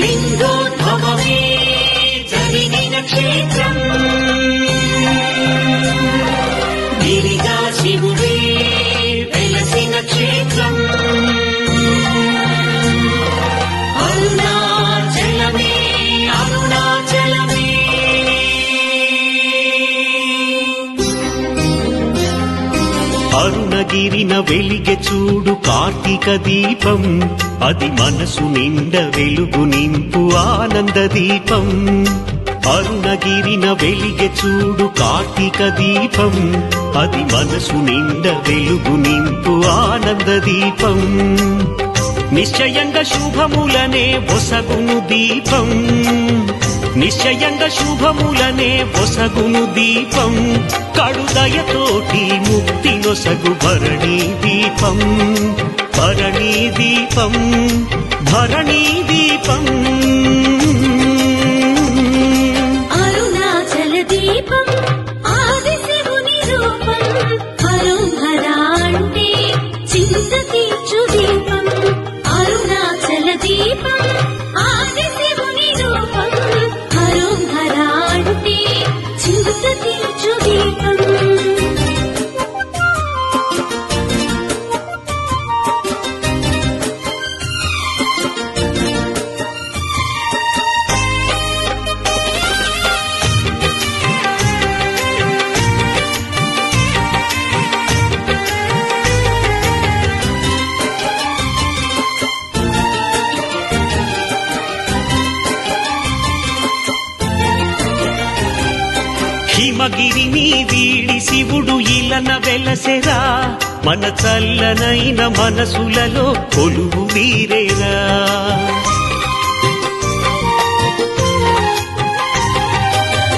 లింగోద్భవమే జరిగిన క్షేత్రం అరుణగిరిన వెలిగె చూడు కార్తీక దీపం. అది మనసు నిండ వెలుగు నింపు ఆనంద దీపం. అరుణగిరిన వెలిగె చూడు కార్తీక దీపం. అది మనసు నిండ వెలుగు నింపు ఆనంద దీపం. నిశ్చయంగా శుభములనే ఒసగును దీపం. నిశ్చయంగా శుభములనే ఒసగును దీపం. కడుదయతోటి ముక్తి నొసగు భరణీ దీపం. భరణీ దీపం భరణీ దీపం. అరుణాచల దీపం. హిమగిరిని వీడి శివుడు ఇలన వెలసెరా. మన చల్లనైన మనసులలో కొలువు వీరేరా.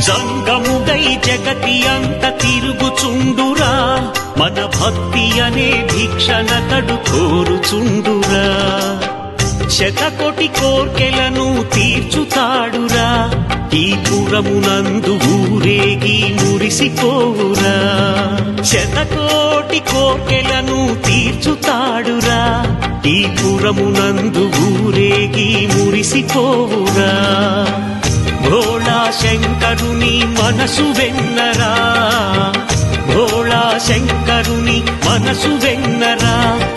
జంగముగై జగతి అంత తిరుగుచుండురా. మన భక్తి అనే భిక్షణతడు కోరుచుండురా. శతకోటి కోర్కెలను తీర్చుతాడురా. ఈ పురమునందు ఊరేగి మురిసిపోవురా. శతకోటి కోర్కెలను తీర్చుతాడురా. ఈ పురమునందు ఊరేగి మురిసిపోవురా. భోళా శంకరుని మనసు వెన్నరా. భోళా శంకరుని మనసు వెన్నరా.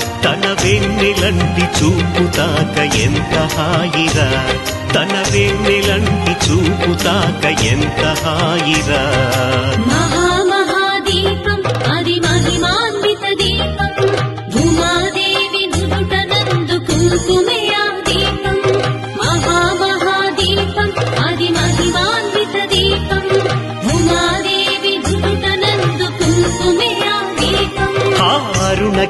వెన్నెలంటి చూపుతాక ఎంత హాయిరా? తన వెన్నెలంటి చూపుతాక ఎంత హాయిరా?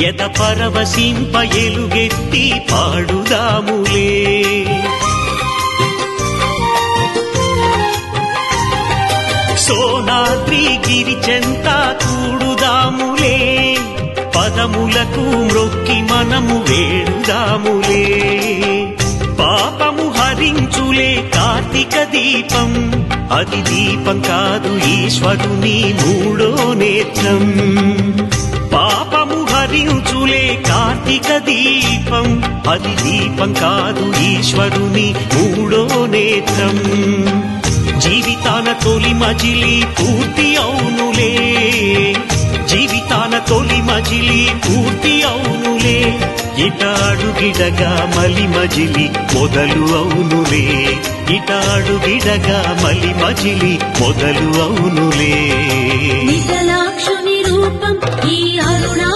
ఎద పరవశింప ఎలుగెత్తి పాడుదాములే. సోనాద్రి గిరిచెంత కూడుదాములే. పదములకు మ్రొక్కి మనము వేడుదాములే. పాపము హరించులే కార్తీక దీపం. అది దీపం కాదు ఈశ్వరుని మూడో నేత్రం. పాపము హరించులే కార్తీక దీపం. అది దీపం కాదు ఈశ్వరుని మూడో నేత్రం. జీవితాన తొలి మజిలి పూర్తి అవునులే. జీవితాన తొలి మజిలి పూర్తి అవునులే. ఇటాడు గిడగా మలి మజిలి మొదలు అవునులే. ఇటాడు గిడగా మలి మజిలి మొదలు అవునులే. నిగలాక్షుని రూపం ఈ అరుణా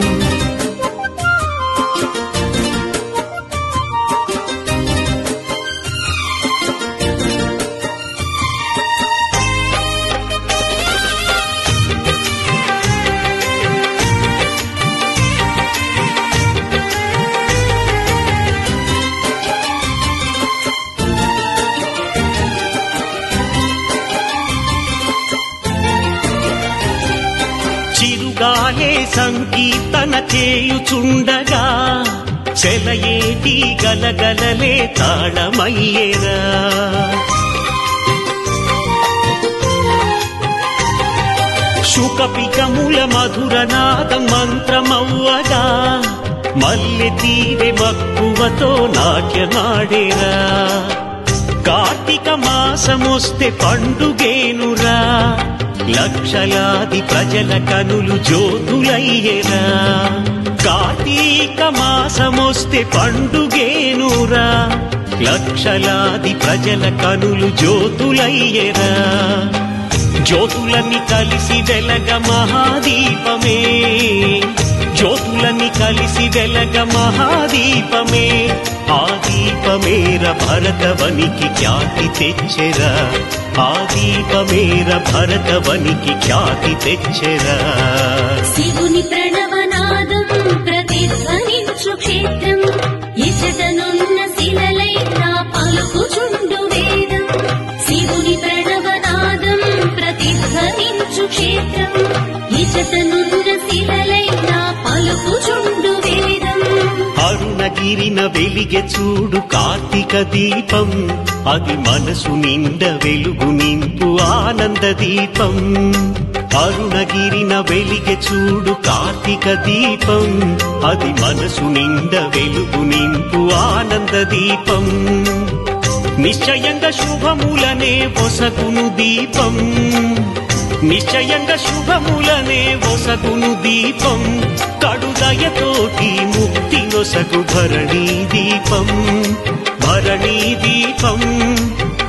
సంకీర్తన చేయుచుండగా చెలయేటి గలగలలే తాళమయ్యేరా. శుకపికముల మధురనాద మంత్రమవ్వగా మల్లె తీరె మక్కువతో నాట్యమాడేరా. కార్తీక మాసమొస్తే పండుగేనురా. లక్షలాది ప్రజల కనులు జ్యోతులయ్యేరా కార్తీక మాసమొస్తే పండుగేనురా? లక్షలాది ప్రజల కనులు జ్యోతులయ్యేరా జ్యోతులని కలిసి వెలగ మహాదీపమే. జ్యోతులని కలిసి వెలగ మహాదీపమే. ఆ దీపమేర భరతవనికి ఖ్యాతి తెచ్చెరా? ఆ దీపమేర భరతవనికి ఖ్యాతి తెచ్చెరా. శివుని ప్రణవనాదం ప్రతిధ్వనించు క్షేత్రం. ఇచటనున్న శిలలై నా పలుకుచుండు వేదం. శివుని ప్రణవనాదం ప్రతిధ్వనించు క్షేత్రం. ఇచటనున్న శిలలై నా పలుకుచుండు వేదం అరుణగిరిన వెలిగే చూడు కార్తీక దీపం. అది మనసు నిండ వెలుగు నింపు ఆనంద దీపం. అరుణగిరిన వెలిగే చూడు కార్తీక దీపం. అది మనసు నిండ వెలుగు నింపు ఆనంద దీపం. నిశ్చయంగా శుభములనే పొసకును దీపం. నిశ్చయంగా శుభములనే ఒసగును దీపం. కడుదయతోటి ముక్తి నొసగు భరణీ దీపం. భరణీ దీపం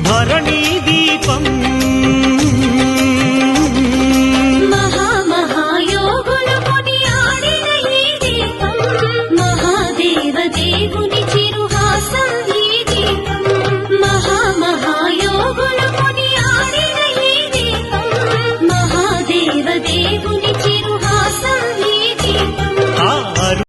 భరణీ దీపం.